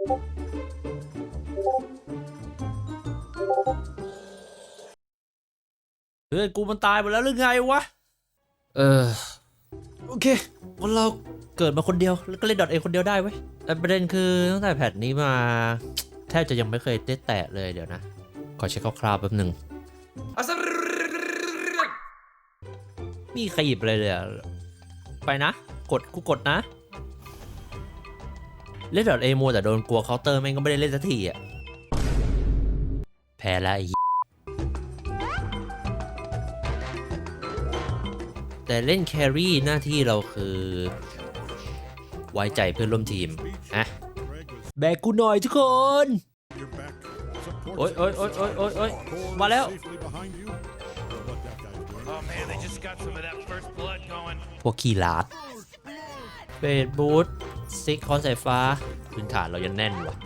เฮ้ยกูมันตายหมดแล้วหรือไงวะ เออ โอเคคนเราเกิดมาคนเดียวแล้วก็เล่นดอทเอคนเดียวได้เว้ยแต่ประเด็นคือตั้งแต่แพทนี้มา แทบจะยังไม่เคยได้แตะเลยเดี๋ยวนะ ขอเช็คคร่าวๆแป๊บหนึ่งมีใครหยิบอะไรเลยอะไปนะ กดกูกดนะ เล่นดอทเอมัวแต่โดนกลัวเคาน์เตอร์แม่งก็ไม่ได้เล่นสักทีอะ แพ้แล้วไอ้แต่เล่นแครี่หน้าที่เราคือ ไว้ใจเพื่อนร่วมทีมอะแบกกูหน่อยทุกคน โอ้ยโอ้ยโอ้ยโอ้ยโอ้ยโอ้ยมามาแล้แล้วว Oh man, they just got some of that first blood going. พวกขี้ลาดเบดบูท ซิกคอนสายฟ้าพื้นฐานเรายังแน่นว่ะ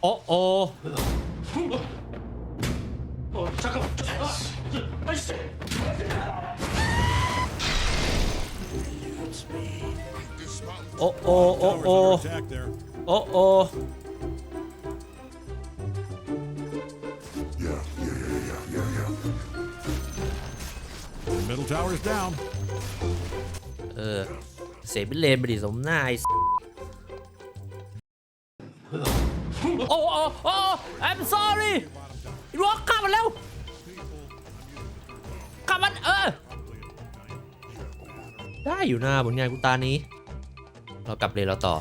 โอ้โอโอ้โอโอ้โอโอ้ Middle tower's down. เออ เสียเป็นเลนไปดิสมหน้าไอ้โอ้โอ้โอ้ I'm sorry ล็อกข้ามันแล้วข้ามันเออ ได้อยู่นะผลงานกูตานี้ เรากลับเลยเราต่อ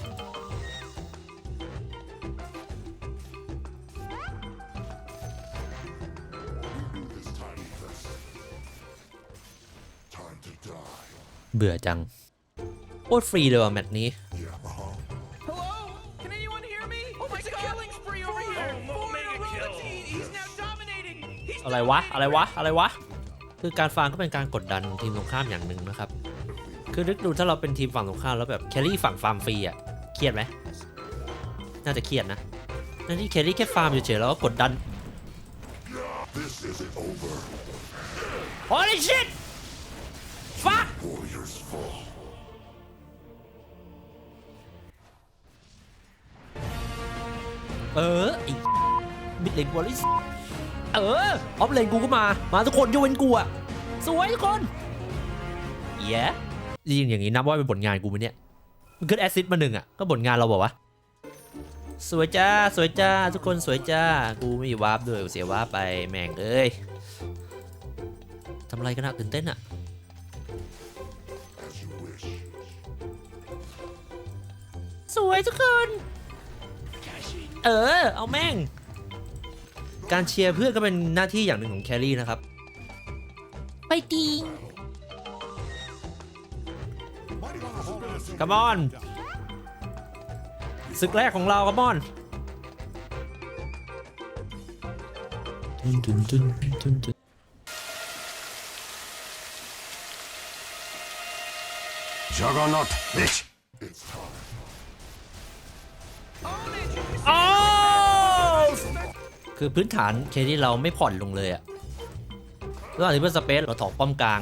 เบื่อจังโคตรฟรีเลยว่ะแมตช์นี้ Hello? Can anyone hear me? Oh my god! killing spree over here! Four in a row. He's now dominating. He's อะไรวะ อะไรวะ อะไรวะ คือการฟาร์มก็เป็นการกดดันทีมตรงข้ามอย่างหนึ่งนะครับ คือนึกดูถ้าเราเป็นทีมฝั่งตรงข้ามแล้วแบบแครี่ฝั่งฟาร์มฟรีอะ เครียดไหม น่าจะเครียดนะนั่นที่แครี่แค่ฟาร์มเฉยๆแล้วก็กดดัน Holy shit fuck เออไอ้มิดเลนวอลลิสเออออฟเลนกูก็มา มาทุกคนยกเว้นกูอะสวยทุกคนเย้จริงอย่างนี้นับว่าเป็นผลงานกูไหมเนี่ยมันขึ้นแอซิดมาหนึ่งอะก็ผลงานเราบอกว่าสวยจ้า สวยจ้า ทุกคนสวยจ้า กูไม่มีวาร์ปด้วยเสียวาร์ปไปแม่งเอ้ยทำอะไรกันนะตื่นเต้นอะ วยทุกคน เออ เอาแม่ง การเชียร์เพื่อนก็เป็นหน้าที่อย่างหนึ่งของแครี่นะครับ ไปติงกัมอนศึกแรกของเรากัมอนตุนตุนตุนตุนตุน Juggernaut, bitch! คือพื้นฐานเคที่เราไม่ผ่อนลงเลยอะระหว่างที่เพื่อนสเปซเราถอกป้อมกลาง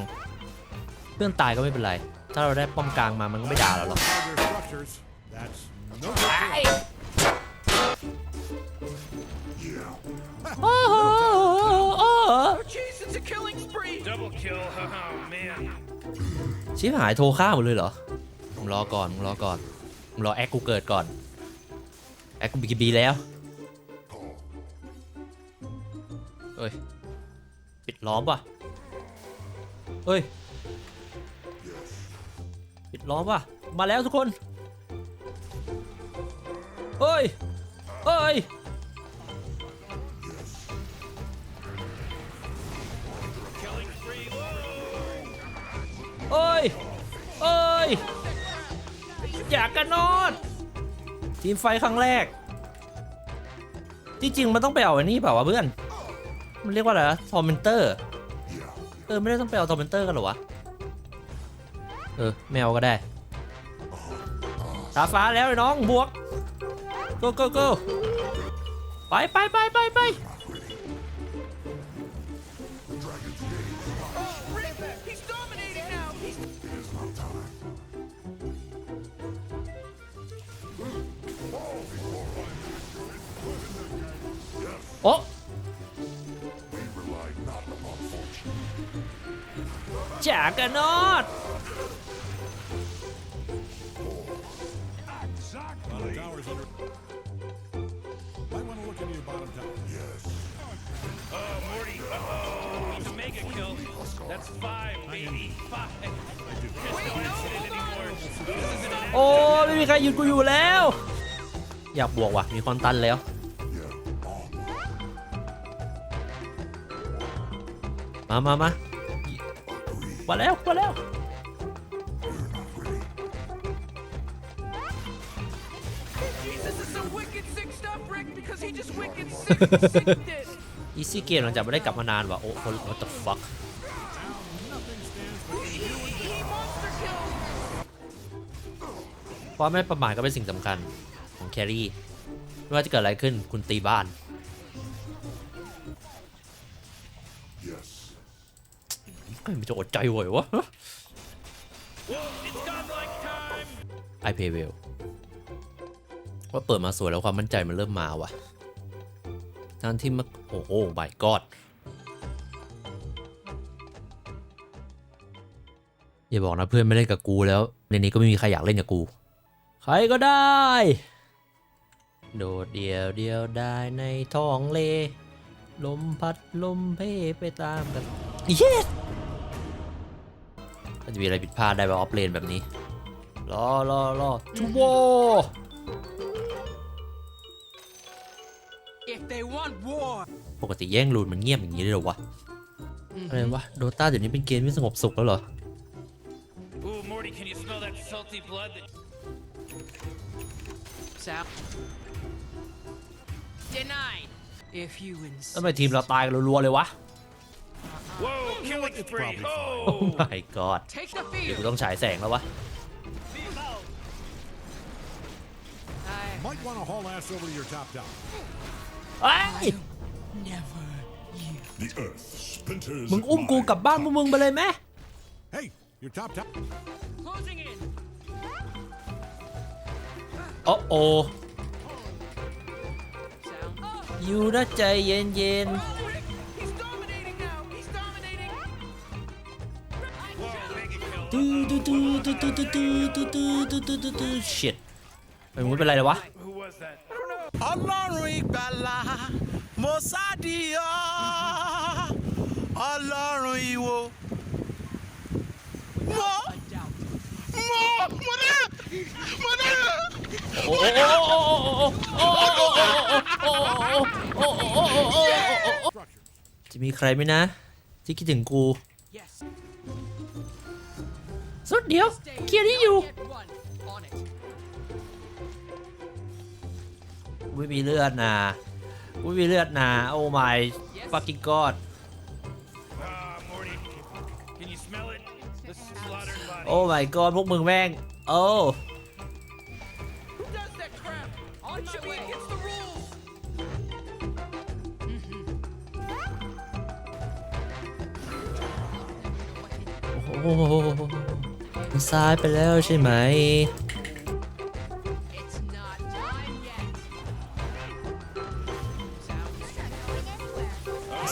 เพื่อนตายก็ไม่เป็นไร ถ้าเราได้ป้อมกลางมามันก็ไม่ด่าเราหรอก Target structures. That's no good. โอ้โหโอ้โห Jeez, it's a killing spree. Double kill. Oh man. ชิบหายโทรฆ่าหมดเลยเหรอมึงรอก่อนมึงรอก่อนมึงรอแอคกูเกิดก่อน แอคกูบีบีแล้ว เฮ้ย ปิดล้อมป่ะ เฮ้ย ปิดล้อมป่ะ มาแล้วทุกคน เฮ้ย เฮ้ย เอ้ย เอ้ย อยากกันนอน ทีมไฟครั้งแรก ที่จริงมันต้องไปเอาอันนี้เปล่าวะเพื่อน มันเรียกว่าอะไรนะทอร์เมนเตอร์เออไม่ได้ต้องไปเอาทอร์เมนเตอร์กันหรอวะเออไม่เอาก็ได้ตาฟ้าแล้วน้องบวก go go go ไปไปไปไปไปากกันนอด Bottom tower's under. Might want to look into your bottom tower. Oh, Morty. Uh-oh. He's a mega kill. That's five, baby. Five. There's no accident anymore. This isn't an โอ้ไม่มีใครหยุดกูอยู่แล้ว อยากบวกว่ะ มีคอนตันแล้ว มามามา มาแล้วมาแล้ว This is some wicked sick stuff, Rick, because he just wicked sick, sicked it. อีซี่เกมหลังจากไม่ได้กลับมานานว่ะโอ้ what the fuck He monster killed. ความไม่ประมาทก็เป็นสิ่งสำคัญของแครี่ไม่ว่าจะเกิดอะไรขึ้นคุณตีบ้าน มันจะอดใจไหววะ Well, it's godlike time. ไอเพย์เวลว่าเปิดมาสวยแล้วความมั่นใจมันเริ่มมาว่ะทั้งที่มันโอ้โห my god อย่าบอกนะเพื่อนไม่เล่นกับกูแล้ว ในนี้ก็ไม่มีใครอยากเล่นกับกู ใครก็ได้ โดดเดียวเดียวได้ในท้องเล ลมพัดลมเพไปตามกันเย้มัน จะมีอะไรผิดพลาดได้แบบออฟเลนแบบนี้รอรอรอจูโว If they want war. ปกติแย่งรูนมันเงียบอย่างนี้เลยเหรอวะ อะไรวะ โดตาเดี๋ยวนี้เป็นเกมที่สงบสุขแล้วเหรอ Ooh, Morty, can you smell that salty blood? That... Sal. Denied. If you ทำไม insist. ทีมเราตายกันรัวๆเลยวะ Whoa, killing It's spree. probably Oh Oh. my god Take the เดี๋ยว field. กูต้องฉายแสงแล้ววะ I Might want to haul ass over to your top tower. ไอ้ย never you. The earth splinters. มึงอุ้มกูกลับบ้านพวกมึงไปเลยไหม Hey, your top tower. Closing in. โอ้โอ Sal. อยู่นะใจเย็นเย็น Oh, ตื้อตื้อตื้อตื้อตื้อตื้อตื้อตื้อตื้อตื้อตื้อตื้อ shit ไอ้มึงเป็นไรเลยวะ ọlọ́run ìgbàlà mo sádìọ́ ọlọ́run ìwò mo mo mo dé mo dé. โอ้โอ้โอ้โอ้โอ้โอ้โอ้โอ้โอ้โอ้โอ้โอ้โอ้โอ้โอ้โอ้โอ้จะมีใครไหมนะ ที่คิดถึงกู สุดเดียว เคลียร์ที่อยู่ ไม่มีเลือดนะไม่มีเลือดนะโอ้ my fucking god Ah, Morty. Can you smell it? The slaughtered body. โอ้ my god พวกมึงแม่ง โอ้ Who does that crap? On my way against the rules. โอ้โห ซ้ายไปแล้วใช่ไหม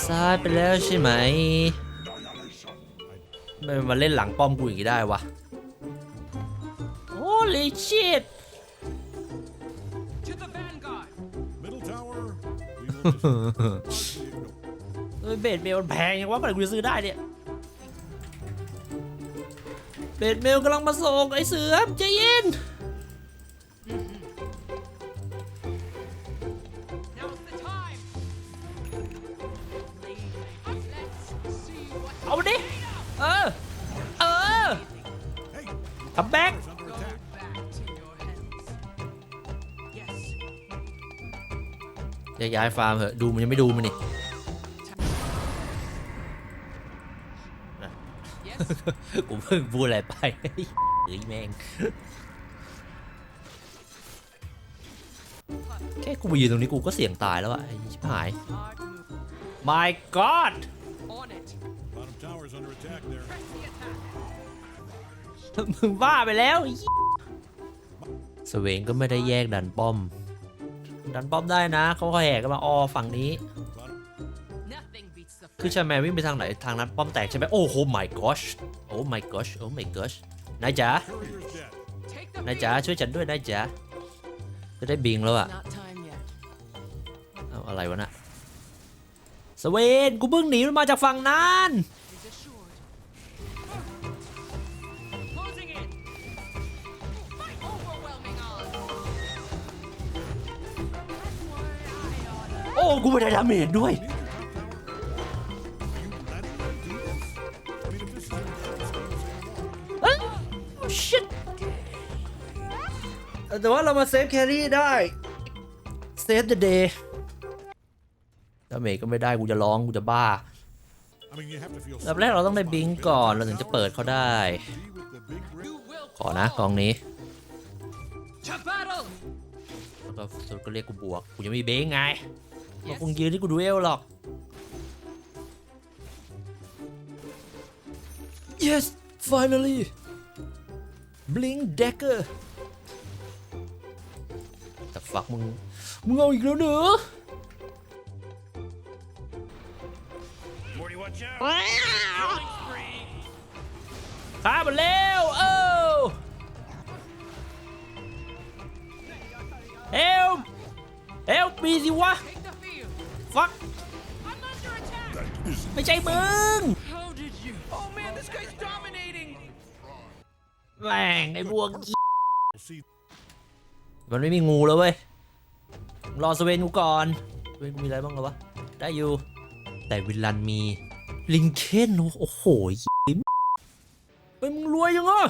ซ้ายไปแล้วใช่ไหมไม่มาเล่นหลังป้อมกูอย่างนี้ได้วะ Holy shit เอ้ยเบดเมลมันแพงยังวะเมื่อไรกูจะซื้อได้เนี่ย เบดเมลกำลังมาส่งไอ้เสือมใจเย็นเอาดิ เออ เออ Hey, คัมแบ็ก it's under attack. back to your hands. Yes. อย่าย้ายฟาร์มเหอะ ดูมันยังไม่ดูมันนี่ พิ่งพูดอะไรไปเฮ้ยแม่งแค่กูมายืนตรงนี้กูก็เสี่ยงตายแล้วอะไอ้ชิบหาย Hard move. my god On it. Bottom tower's under attack there. Press the attack. มึงบ้าไปแล้วไอ้สเวงก็ไม่ได้แยกดันป้อม ดันป้อมได้นะ เขาก็แหกกันมาออฝั่งนี้ Yes. คือชาแมนวิ่งไปทางไหน ทางนั้นป้อมแตกใช่ไหมโอ้โห my gosh โอ้ my gosh โอ้ my gosh นายจ๋า Courier's dead. Take the นายจ๋าช่วยฉันด้วยนายจ๋าจะได้บิงแล้วอะ Not time yet. เอาอะไรวะน่ะสเวนกูเพิ่งหนีมันมาจากฝั่งนั้น Is assured. Closing in. My overwhelming odds. โอ้กูไม่ได้ดาเมจด้วย แต่ว่าเรามาเซฟแครี่ได้เซฟ the day ดาเมจก็ไม่ได้กูจะร้องกูจะบ้า I mean, you have to feel แบบแรกเราต้องได้บิงก่อนเราถึงจะเปิดเขาได้ sorry with the big red. You will ขอนะกองนี้ to battle. แล้วก็สุดก็เรียกกูบวก กูจะมีเบงไงมาคงยืนที่กูดูเอลหรอก yes finally blink dagger ฝักมึง มึงเอาอีกแล้วเนอะฆ่ามันแล้วเออเอลเอลปีสิวะฟักไม่ใช่มึงแม่งไอ้พวก มันไม่มีงูแล้วเว้ย รอสเวนกูก่อนสเวนกูมีอะไรบ้างแล้ววะ ได้อยู่ แต่วิลลันมี ลิงเคนโอ้โหยิ้มเฮ้ยมึงรวยยังอะ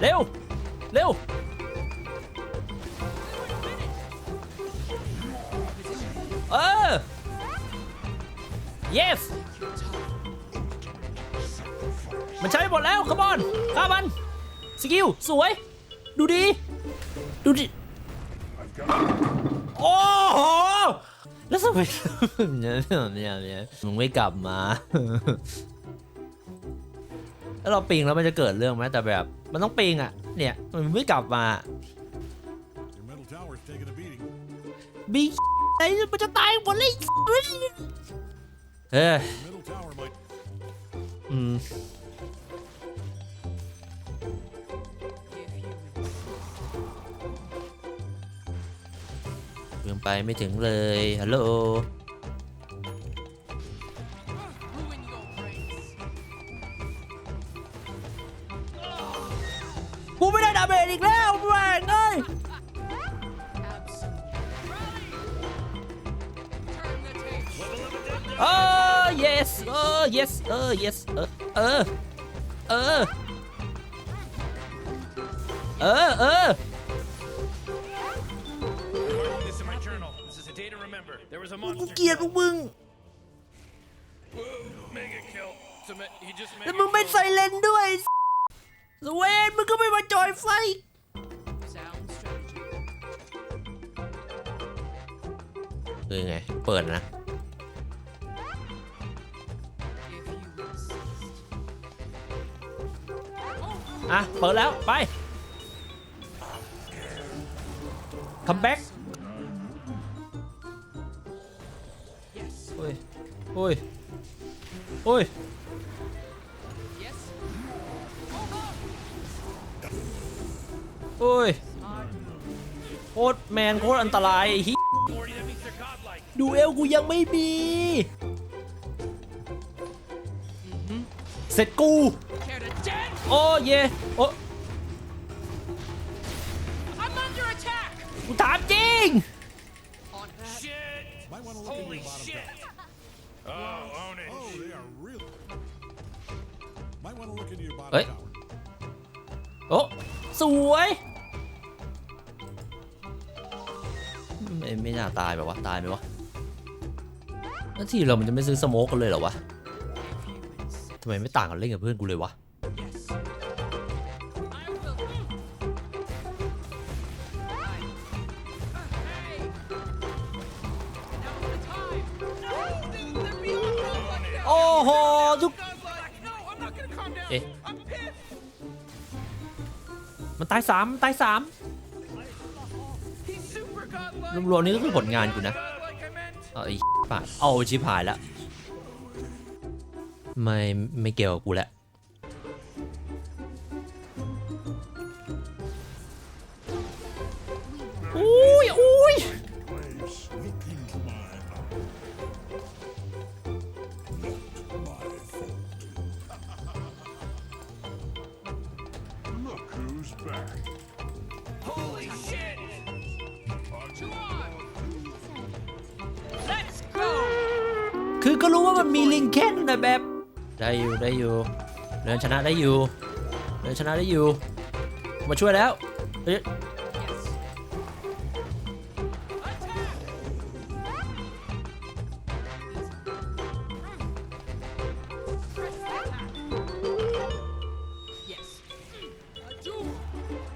เร็ว เร็ว เออ yes มันใช้หมดแล้วขบอนฆ่ามัน สกิล สวย ดูดี ดูดิ โอ้โห แล้วทำไมเนี่ยเนี่ยเนี่ยมึงไม่กลับมา แล้วเราปิงแล้วมันจะเกิดเรื่องไหมแต่แบบ มันต้องปิงอะ เนี่ย มันไม่กลับมาบีไอ้มันจะตายหมดเลยเออ Your middle tower might อืม If you ยังไปไม่ถึงเลย ฮัลโหลกูไม่ได้ดาเมจอีกแล้วแม่งเอ้ยเออ yes เออ yes เออ yes เออ เออ เออ เออ เออ กู monster. เกลียดพวกมึง Mega kill. So ma- he just แล้ว mega มึงไม่ killed. ใส่เลนส์ด้วยสเวนมึงก็ไม่มาจอยไฟ Sound strategy. คือไง เปิดนะ If you insist. อะ เปิดแล้ว ไป คัมแบ็ก โอ้ย โอ้ย โอ้ยโคตรแมนโคตรอันตรายไอ้เหี้ย Morty, that means they're godlike. ดูเอลกูยังไม่มี เสร็จกู โอ้เยโอ้กูถามจริง เอ้ยโอ้สวยไม่ไม่น่าตายแบบว่าตายไหมวะแล้วที่เรามันจะไม่ซื้อสโมกกันเลยเหรอวะทำไมไม่ต่างกันเล่นกับเพื่อนกูเลยวะ มันตายสามตายสามรวมๆนี่ก็คือผลงานกูนะเอาไอ้ป่าเอาชิบหายละไม่ไม่เกี่ยวกับกูแล้ว นชนะได้อยู่ เดินชนะได้อยู่ มาช่วยแล้วเอ้ย Yes.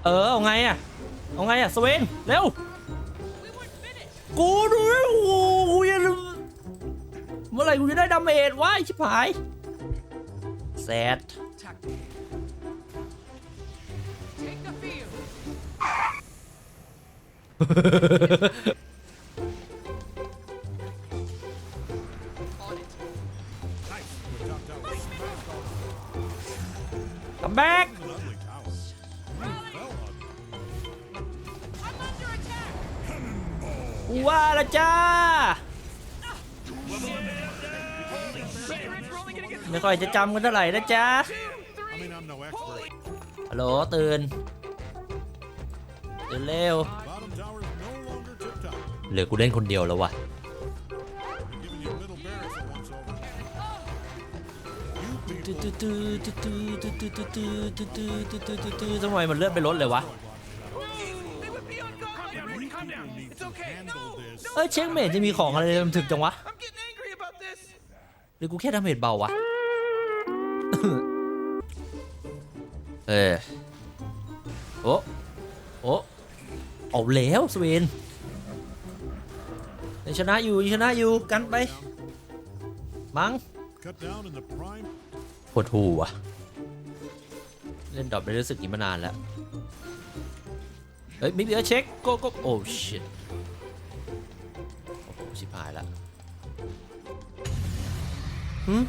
เออ เอาไงอะเอาไงอะสเวนเร็ว กูดูโอ้กูยังเมื่อไหร่กูจะได้ดาเมจวะไอชิบหายแซด คัมแบ็กกูว่าละจ้า ไม่ค่อยจะจำกันเท่าไหร่นะจ๊ะฮัลโหลตื่นตื่นเร็ว หลือกูเล่นคนเดียวแล้ววะทำไมมันเลื่อนไปรถเลยวะ เอ้ยเช็คเมทจะมีของอะไรมันถึกจังวะ หรือกูแค่ทำเมจเบาวะ เออโอ้โอ้เอาแล้วสเวน ยังชนะอยู่ยังชนะอยู่กันไป มั้ง Cut down in the prime. ปวดหูว่ะ เล่นดรอปได้รู้สึกนี้มานานแล้ว เฮ้ยมิเบียเช็คโกโกโอ้ชิตโอ้โหชิบหายแล้วหืม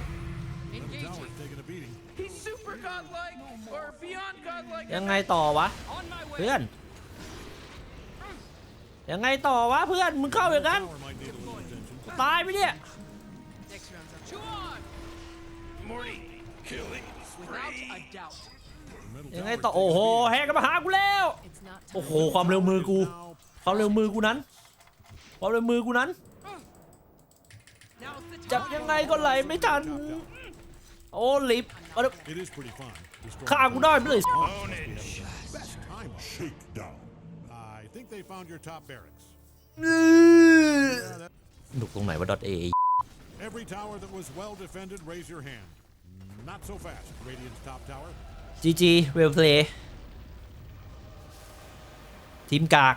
Tower's taking a beating. He's super godlike or beyond godlike. ยังไงต่อวะ On my way. เพื่อน ยังไงต่อวะเพื่อน มึงเข้าอย่างนั้น Tower might need a little attention. ตายไปเนี่ย Next round's up. Chew on. Morty, killing Without a doubt. Middle ยังไง tower ต่อโอ้โหแฮกกันมาหากูแล้ว It's not time. โอ้โหความเร็วมือกู now. ความเร็วมือกูนั้น ความเร็วมือกูนั้น Now's the จับ time. ยังไงก็ไหลไม่ทัน โอ้ลิฟต์เอาเดี๋ยว It is pretty fun. Destroying ฆ่ากูได้ไปเลย Best time. Shakedown. I think they found your top barracks. ห นุกตรงไหนวะดอทเอ Every tower that was well defended, raise your hand. Not so fast. Radiant's top tower. จีจีเวลเพลย์ทีมกาก